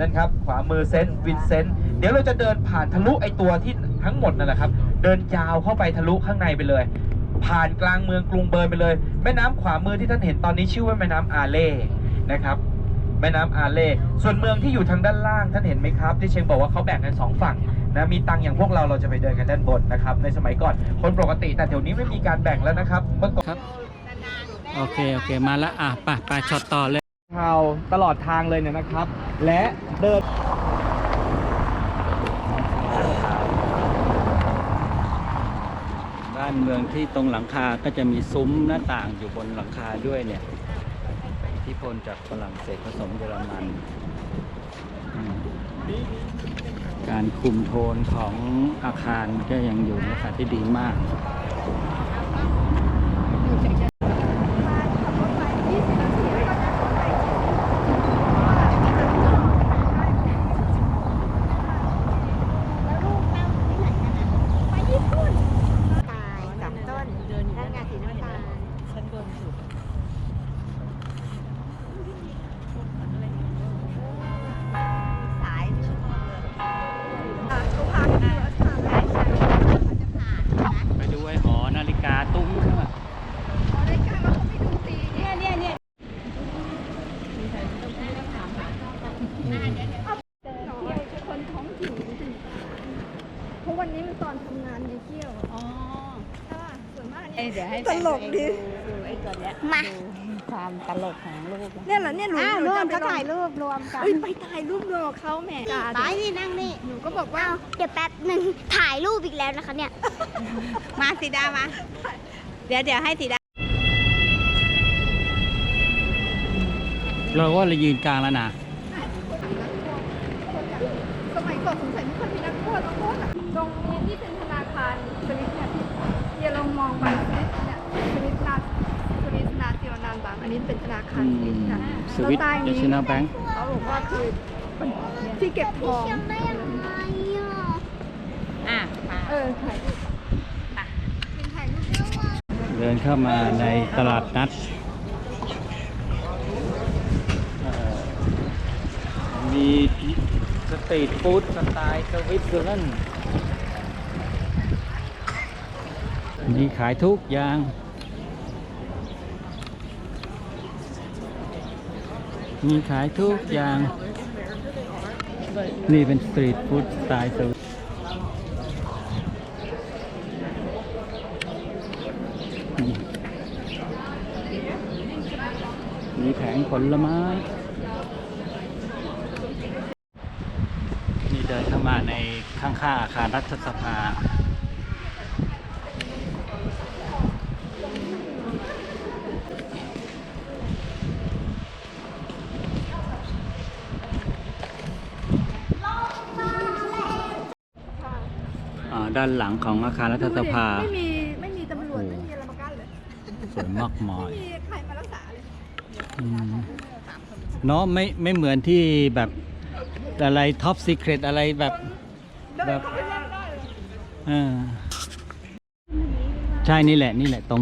นั่นครับ ขวามือเซนต์วินเซนต์เดี๋ยวเราจะเดินผ่านทะลุไอตัวที่ทั้งหมดนั่นแหละครับ เดินยาวเข้าไปทะลุข้างในไปเลย ผ่านกลางเมืองกรุงเบิร์นไปเลย แม่น้ำขวามือที่ท่านเห็นตอนนี้ชื่อว่าแม่น้ำอาเล่นะครับ แม่น้ำอาเล่ส่วนเมืองที่อยู่ทางด้านล่างท่านเห็นไหมครับ ที่เชงบอกว่าเขาแบ่งกันสองฝั่งนะมีตังค์อย่างพวกเราเราจะไปเดินกันด้านบนนะครับ ในสมัยก่อนคนปกติแต่เดี๋ยวนี้ไม่มีการแบ่งแล้วนะครับเมื่อก่อนครับโอเคโอเคมาแล้วอะไปไปช็อตต่อเลยชาวตลอดทางเลยเนี่ยนะครับ และ เดินบ้านเมืองที่ตรงหลังคาก็จะมีซุ้มหน้าต่างอยู่บนหลังคาด้วยเนี่ยที่พลจากฝรั่งเศสผสมเยอรมัน การคุมโทนของอาคารก็ยังอยู่ในสถานที่ดีมาก ตายสามต้นด้านงานสีน้ำตาลชั้นบนสุดสายชุดเขาพากันดูอาคารแล้วใช่ไหมเขาจะผ่านนะ ไปดูไอ้หอนาฬิกาตุ้งขึ้นมา เขาได้การแล้วเขาไม่ดูตีเนี่ยเนี่ยเนี่ย คนท้องถิ่นเพราะวันนี้มันตอนทำงานในเที่ยวอ๋อส่วนมากเนี่ยเดี๋ยวให้ตลกดีดูไอ้ตัวเนี้ยมาความตลกของลูกเนี่ยเหรอเนี่ยหนูหนูร่วจะมไปถ่ายรูปรวมกันเอ้ยไปถ่ายรูปรอเขาแม่ไปนี่นั่งนี่หนูก็บอกว่าเดี๋ยวแป๊บหนึ่งถ่ายรูปอีกแล้วนะคะเนี่ยมาสีดามาเดี๋ยวเดี๋ยวให้สีดาเราก็เลยยืนกลางแล้วนะ สมัยก่อนสงสัยไม่ค่อยมีนักโทษนักโทษอะตรงนี้ที่เป็นธนาคารสวิสเนี่ยเดี๋ยวเรา มองไปสวิสเนี่ยสวิสนาสวิสนาเซียนานบังอันนี้เป็นธนาคารสวิสนะสวิตแล้วใต้เนนี้ชั่นแนลแบงค์เขาบอกว่าคือที่เก็บทองได้ยังไงอะอะมาเออถ่ายรูปเป็นถ่ายรูปเยอะมากเดินเข้ามาในตลาดนัดเอ่อมีสตรีทฟู้ดสไตล์สวิตเซอร์แลนด์ มีขายทุกอย่าง มีขายทุกอย่าง นี่เป็นสตรีทฟู้ดสไตล์สวิตมีแผงผลไม้ นี่เดินเข้ามาในข้างๆอาคารรัฐสภา อ่าด้านหลังของอาคารรัฐสภา ไม่มีไม่มีตำรวจไม่มีอะไรมากั้นเลยสวยมากมายไม่มีใครมารักษาเลยอืมเนาะไม่ไม่เหมือนที่แบบอะไรท็อปซีเครตอะไรแบบแบบเข้าไปเล่นได้เลยเออใช่นี่แหละนี่แหละตรง